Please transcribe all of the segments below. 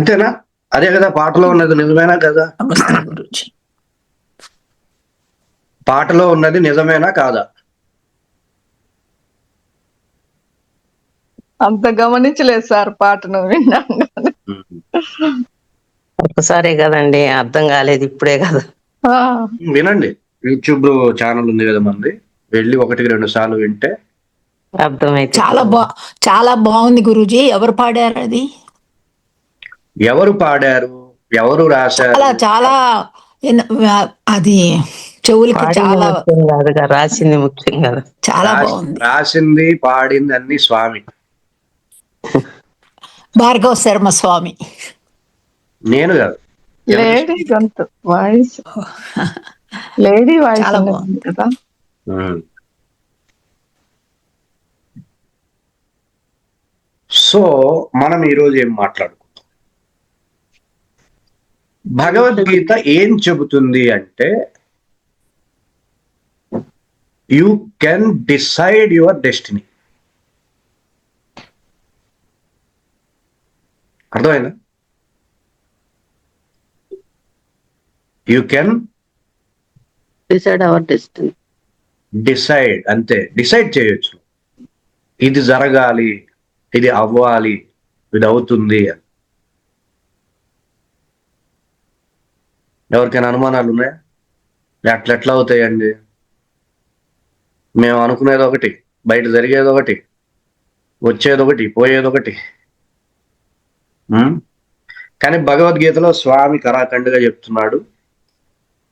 అంతేనా? అదే కదా పాటలో ఉన్నది నిజమేనా కదా? పాటలో ఉన్నది నిజమేనా కాదా? అంత గమనించలేదు సార్ పాటను విన్నాను. ఒక్కసారే కదండి అర్థం కాలేదు ఇప్పుడే కదా. వినండి యూట్యూబ్లో ఛానల్ ఉంది కదా మంది వెళ్ళి ఒకటికి రెండు సార్లు వింటే. అర్థమైతే చాలా బా చాలా బాగుంది గురూజీ ఎవరు పాడారు అది? ఎవరు పాడారు? ఎవరు రాశారు? చాలా చాలా అది చెవులకి చాలా రాసింది ముఖ్యం కదా. చాలా బాగుంది. రాసింది పాడింది అన్ని స్వామి. భార్గవ శర్మ స్వామి. నేను కాదు. లేడీ గొంతు వాయిస్. లేడీ వాయిస్ చాలా బాగుంది. కదా. సో మనం ఈరోజు ఏం మాట్లాడుకుంటాం భగవద్గీత ఏం చెబుతుంది అంటే you can decide your destiny అర్థమైందా? You can decide our destiny decide అంతే. డిసైడ్ చేయొచ్చు. ఇది జరగాలి ఇది అవ్వాలి ఇది అవుతుంది అని. ఎవరికైనా అనుమానాలు ఉన్నాయా? అట్లా ఎట్లా అవుతాయండి? మేము అనుకునేది ఒకటి బయట జరిగేది ఒకటి వచ్చేది ఒకటి పోయేది ఒకటి. కానీ భగవద్గీతలో స్వామి కరాఖండ్గా చెప్తున్నాడు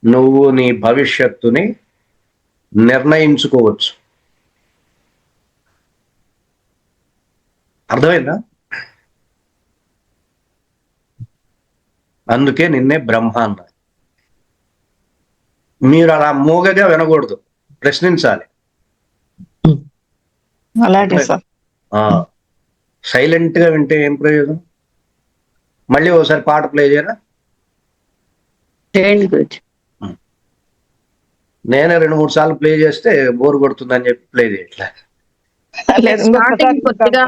నువ్వు నీ భవిష్యత్తుని నిర్ణయించుకోవచ్చు. అర్థమైందా? అందుకే నిన్నే బ్రహ్మ అన్నారు. మీరు అలా మూగగా వినకూడదు. ప్రశ్నించాలి. అలాగే సార్. ఆ సైలెంట్గా వింటే ఏం ప్రయోజనం? మళ్ళీ ఒకసారి పాట ప్లే చేయరా? నేనే రెండు మూడు సార్లు ప్లే చేస్తే బోర్ కొడుతుందని చెప్పి ప్లే చేయట్లే. కొద్దిగా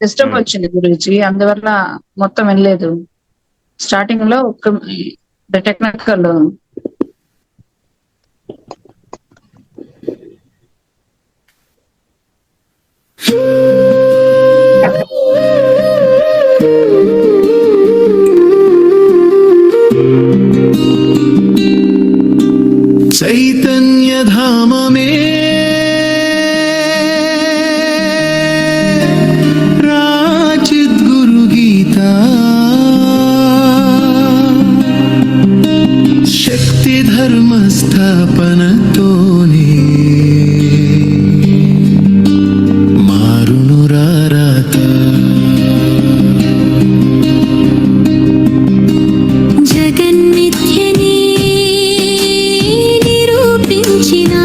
డిస్టర్బ్. వచ్చింది గురించి అందువల్ల మొత్తం వెళ్ళలేదు స్టార్టింగ్లో ఒక టెక్నికల్ चैतन्यधाम में राचित गुरु गीता शक्ति धर्म తపనతోనే మారును రాత. జగన్నిత్యని నిరూపించినా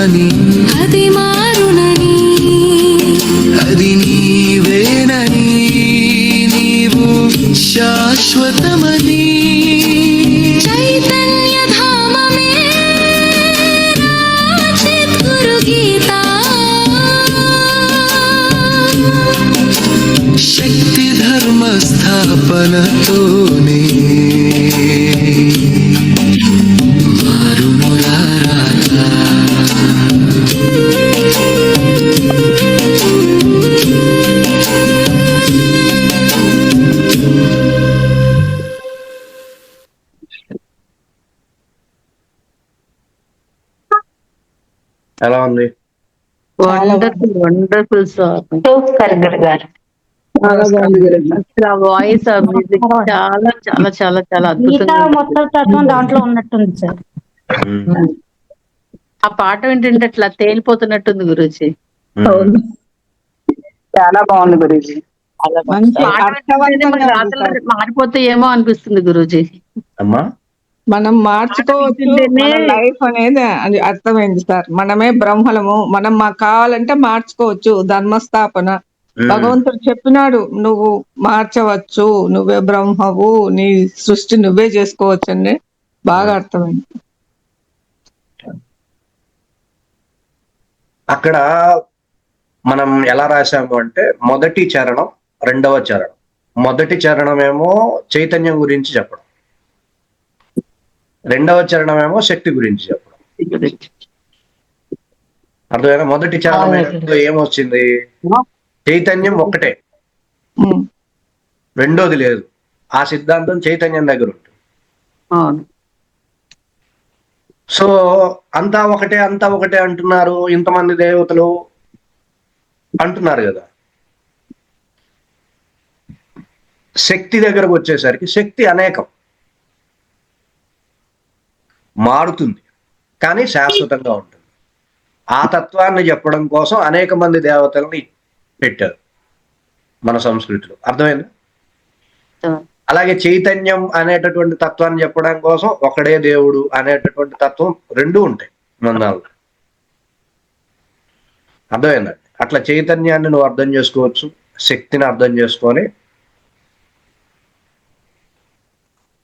అనేకమని అది మారునని. అది నీవేనని. నీవు శాశ్వతమని. శక్తి ధర్మ స్థాపనతోనే వండర్ఫుల్ వండర్ఫుల్ సార్ సూపర్ గురుగారు వాయిస్ చాలా చాలా చాలా చాలా అద్భుతంగా మొత్తం తత్వం దాంట్లో ఉన్నట్టుంది సార్. ఆ పాట వింటుంటే అట్లా తేలిపోతున్నట్టుంది గురుజీ. చాలా బాగుంది గురుజీ. సార్. మారిపోతాయేమో అనిపిస్తుంది గురుజీ. అమ్మా? మనం మార్చుకోవచ్చు మన లైఫ్ అనేది అది అర్థమైంది సార్. మనమే బ్రహ్మలము మనం మాకు కావాలంటే మార్చుకోవచ్చు. ధర్మస్థాపన. భగవంతుడు చెప్పినాడు నువ్వు మార్చవచ్చు నువ్వే బ్రహ్మవు నీ సృష్టి నువ్వే చేసుకోవచ్చు అని బాగా అర్థమైంది. అక్కడ మనం ఎలా రాసాము అంటే మొదటి చరణం రెండవ చరణం. మొదటి చరణం ఏమో చైతన్యం గురించి చెప్పడం. రెండవ చరణం ఏమో శక్తి గురించి చెప్పడం. అర్థమైనా మొదటి చరణం ఏమొచ్చింది? చైతన్యం ఒక్కటే. రెండోది లేదు. ఆ సిద్ధాంతం చైతన్యం దగ్గర ఉంటుంది. సో అంతా ఒకటే అంతా ఒకటే అంటున్నారు ఇంతమంది దేవతలు అంటున్నారు కదా. శక్తి దగ్గరకు వచ్చేసరికి శక్తి అనేకం. మారుతుంది. కానీ శాశ్వతంగా ఉంటుంది. ఆ తత్వాన్ని చెప్పడం కోసం అనేక మంది దేవతల్ని పెట్టారు మన సంస్కృతిలో. అర్థమైంది. అలాగే చైతన్యం అనేటటువంటి తత్వాన్ని చెప్పడం కోసం ఒకడే దేవుడు అనేటటువంటి తత్వం రెండు ఉంటాయి మన అర్థమైందండి అట్లా చైతన్యాన్ని నువ్వు అర్థం చేసుకోవచ్చు శక్తిని అర్థం చేసుకొని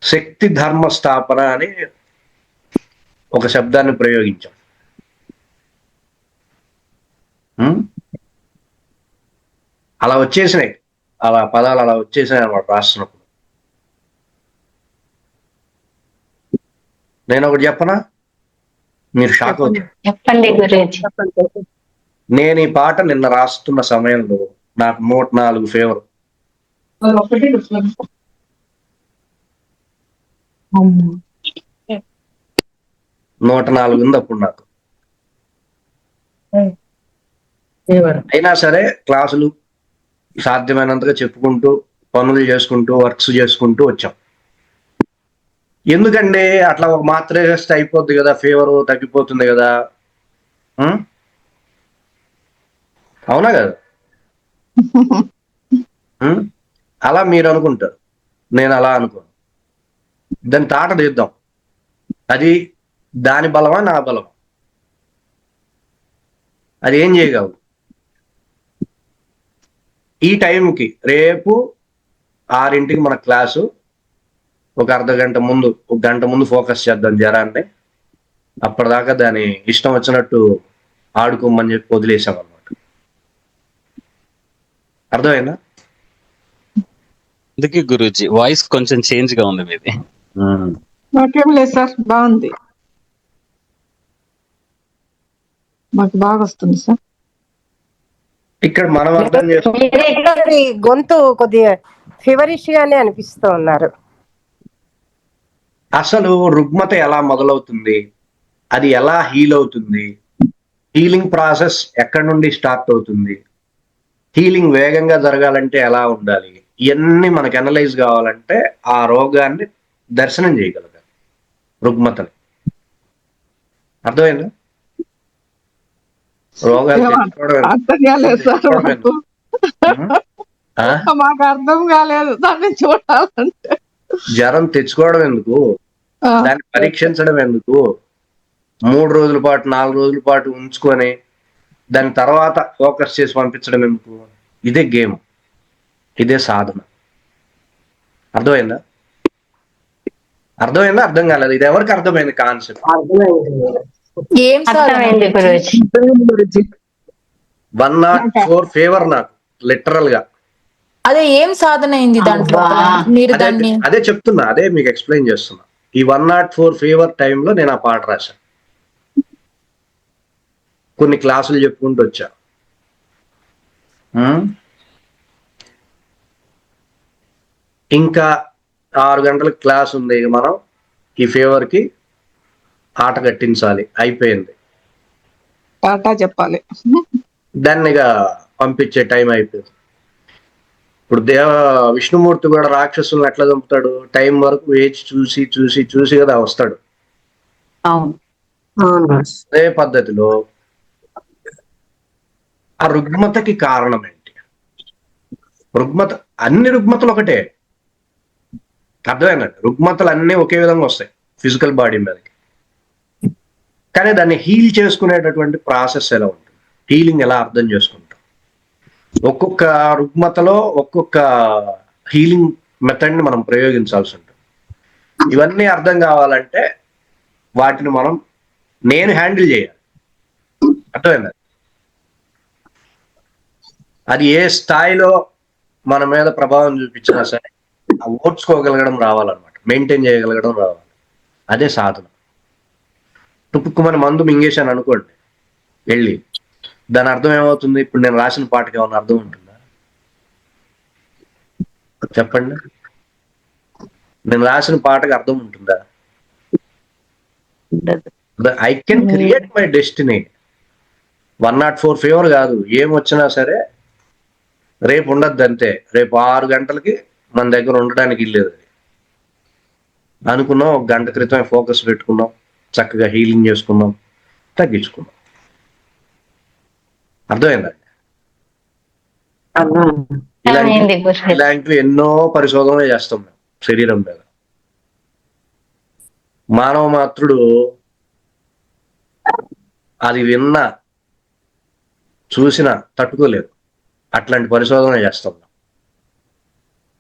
శక్తి ధర్మ స్థాపన అని ఒక శబ్దాన్ని ప్రయోగించాం? అలా వచ్చేసినాయి. అలా పదాలు అలా వచ్చేసినాయి అన్నమాట రాస్తున్నప్పుడు. నేను ఒకటి చెప్పనా? మీరు షాక్ అవుతారు. గురుజీ. నేను ఈ పాట నిన్న రాస్తున్న సమయంలో నాకు నూట నాలుగు ఫేవర్ నూట నాలుగు ఉంది అప్పుడు నాకు. అయినా సరే క్లాసులు సాధ్యమైనంతగా చెప్పుకుంటూ పనులు చేసుకుంటూ వర్క్స్ చేసుకుంటూ వచ్చాం. ఎందుకండి అట్లా ఒక మాత్ర వేస్తే అయిపోద్ది కదా ఫీవర్ తగ్గిపోతుంది కదా? అవునా కదా? అలా మీరు అనుకుంటారు. నేను అలా అనుకోను. దాన్ని తాట తీద్దాం. అది దాని బలమా నా బలమా అది ఏం చేయగలదు? ఈ టైంకి రేపు ఆరింటికి మన క్లాసు ఒక అర్ధ గంట ముందు ఒక గంట ముందు ఫోకస్ చేద్దాం జరాన్ని అప్పటిదాకా దాని ఇష్టం వచ్చినట్టు ఆడుకోమని చెప్పి వదిలేసాం అనమాట అర్థమైందా? అందుకే గురూజీ వాయిస్ కొంచెం చేంజ్గా ఉంది మీది నాకేం లేదు సార్ బాగుంది. మాకు బాగా వస్తుంది సార్. ఇక్కడ మనం అర్థం గొంతు కొద్దిగా ఫీవరిష్ గానే అనిపిస్తూ ఉన్నారు. అసలు రుగ్మత ఎలా మొదలవుతుంది? అది ఎలా హీల్ అవుతుంది? హీలింగ్ ప్రాసెస్ ఎక్కడి నుండి స్టార్ట్ అవుతుంది? హీలింగ్ వేగంగా జరగాలంటే ఎలా ఉండాలి? ఇవన్నీ మనకు అనలైజ్ కావాలంటే ఆ రోగాన్ని దర్శనం చేయగలగాలి. రుగ్మతని. అర్థమైందా? అర్థం కాలేదు సార్ మాకు. అర్థం కాలేదు దాన్ని చూడాలంటే. జ్వరం తెచ్చుకోవడం ఎందుకు? దాన్ని పరీక్షించడం ఎందుకు? మూడు రోజుల పాటు నాలుగు రోజుల పాటు ఉంచుకొని దాని తర్వాత ఫోకస్ చేసి పంపించడం ఎందుకు? ఇదే గేమ్. ఇదే సాధన. అర్థమైందా? అర్థమైందా? అర్థం కాలేదు. ఇది ఎవరికి అర్థమైంది కాన్సెప్ట్? ఏం సాధన అర్థమైంది గురూజీ. గురూజీ. వన్ నాట్ ఫోర్ ఫేవర్ నాకు లిటరల్గా. అదే ఏం సాధన అయింది దాంట్లో. మీరు అదే దాన్ని అదే చెప్తున్నా అదే మీకు ఎక్స్ప్లెయిన్ చేస్తున్నా. ఈ వన్ నాట్ ఫోర్ ఫేవర్ టైంలో నేను ఆ పాట రాశాను కొన్ని క్లాసులు చెప్పుకుంటూ వచ్చా. ఇంకా ఆరు గంటలకు క్లాస్ ఉంది మనం ఈ ఫేవర్కి. ఆట కట్టించాలి. అయిపోయింది. టాటా చెప్పాలి. దాన్ని పంపించే టైం అయిపోయింది. ఇప్పుడు దేవ విష్ణుమూర్తి కూడా రాక్షసులను ఎట్లా చంపుతాడు. టైం వరకు వేచి చూసి చూసి చూసి కదా వస్తాడు. అవును. అదే పద్ధతిలో ఆ రుగ్మతకి కారణం ఏంటి? రుగ్మత అన్ని రుగ్మతలు ఒకటే. అర్థమైందండి? రుగ్మతలు అన్నీ ఒకే విధంగా వస్తాయి ఫిజికల్ బాడీ మీదకి. కానీ దాన్ని హీల్ చేసుకునేటటువంటి ప్రాసెస్ ఎలా ఉంటుంది? హీలింగ్ ఎలా అర్థం చేసుకుంటాం? ఒక్కొక్క రుగ్మతలో ఒక్కొక్క హీలింగ్ మెథడ్ని మనం ప్రయోగించాల్సి ఉంటుంది. ఇవన్నీ అర్థం కావాలంటే వాటిని మనం నేను హ్యాండిల్ చేయాలి. అర్థమైంది? అది ఏ స్థాయిలో మన మీద ప్రభావం చూపించినా సరే ఆ ఓడ్చుకోగలగడం రావాలన్నమాట. మెయింటైన్ చేయగలగడం రావాలి. అదే సాధన. టుపుక్కుమని మందు మింగేశాను అనుకోండి వెళ్ళి. దాని అర్థం ఏమవుతుంది? ఇప్పుడు నేను రాసిన పాటకి ఏమైనా అర్థం ఉంటుందా? చెప్పండి. నేను రాసిన పాటకి అర్థం ఉంటుందా? I can create my destiny. One nought four fever కాదు. ఏం వచ్చినా సరే రేపు ఉండద్దు అంతే. రేపు ఆరు గంటలకి మన దగ్గర ఉండడానికి ఇల్లేదు అనుకున్నాం ఒక గంట క్రితమే ఫోకస్ పెట్టుకున్నాం. చక్కగా హీలింగ్ అర్థమైందండి ఇలాంటి అర్థమైంది ఇలాంటివి ఎన్నో పరిశోధనలు చేస్తాం మేము శరీరం మీద. మానవ మాత్రుడు అది విన్నా చూసినా తట్టుకోలేదు. అట్లాంటి పరిశోధన చేస్తాం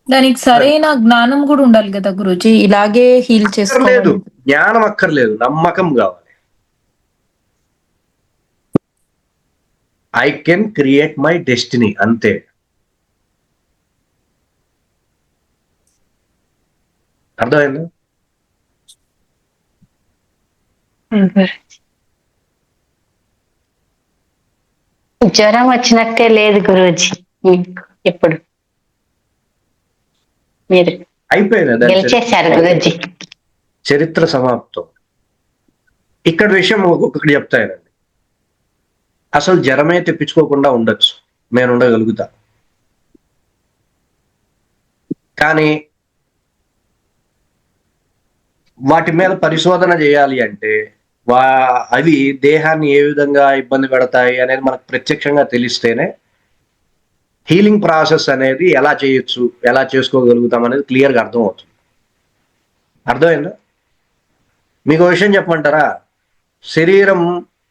దానికి సరైన జ్ఞానం కూడా ఉండాలి కదా గురుజీ? ఇలాగే హీల్ చేసుకోలేదు జ్ఞానం అక్కర్లేదు నమ్మకం కావాలి. I can create my destiny అంతే. అర్థమైంది? జ్వరం వచ్చినట్టే లేదు గురూజీ మీకు ఇప్పుడు మీరు అయిపోయింది. గెలిచేశారు గురూజీ. చరిత్ర సమాప్తం. ఇక్కడ విషయం ఒక్కొక్కటి చెప్తాయనండి అసలు జ్వరమే తెప్పించుకోకుండా ఉండొచ్చు. నేను ఉండగలుగుతా. కానీ వాటి మీద పరిశోధన చేయాలి అంటే వా అవి దేహాన్ని ఏ విధంగా ఇబ్బంది పెడతాయి అనేది మనకు ప్రత్యక్షంగా తెలిస్తేనే హీలింగ్ ప్రాసెస్ అనేది ఎలా చేయొచ్చు ఎలా చేసుకోగలుగుతాం అనేది క్లియర్గా అర్థమవుతుంది. అర్థమైందా? మీకు విషయం చెప్పమంటారా? శరీరం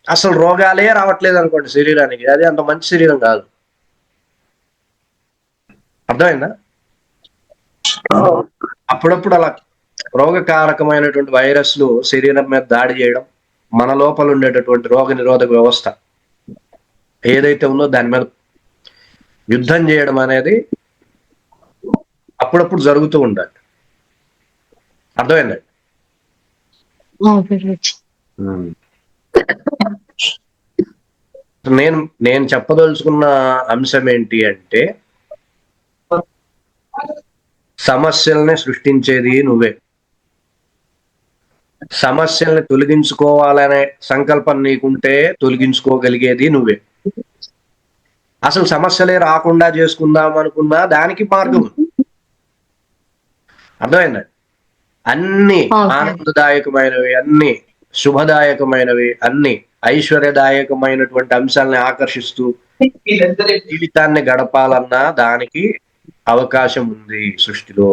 అసలు రోగాలే రావట్లేదు అనుకోండి శరీరానికి. అది అంత మంచి శరీరం కాదు. అర్థమైందా? అప్పుడప్పుడు అలా రోగకారకమైనటువంటి వైరస్లు శరీరం మీద దాడి చేయడం మన లోపల ఉండేటటువంటి రోగ నిరోధక వ్యవస్థ ఏదైతే ఉందో దాని మీద యుద్ధం చేయడం అనేది అప్పుడప్పుడు జరుగుతూ ఉండాలి. అర్థమైందండి నేను నేను చెప్పదలుచుకున్న అంశం ఏంటి అంటే సమస్యల్ని సృష్టించేది నువ్వే. సమస్యల్ని తొలగించుకోవాలనే సంకల్పం నీకుంటే తొలగించుకోగలిగేది నువ్వే. అసలు సమస్యలే రాకుండా చేసుకుందాం అనుకున్నా దానికి మార్గం. అర్థమైందండి అన్ని. ఆనందదాయకమైనవి అన్ని శుభదాయకమైనవి అన్ని ఐశ్వర్యదాయకమైనటువంటి అంశాలని ఆకర్షిస్తూ జీవితాన్ని గడపాలన్నా దానికి అవకాశం ఉంది సృష్టిలో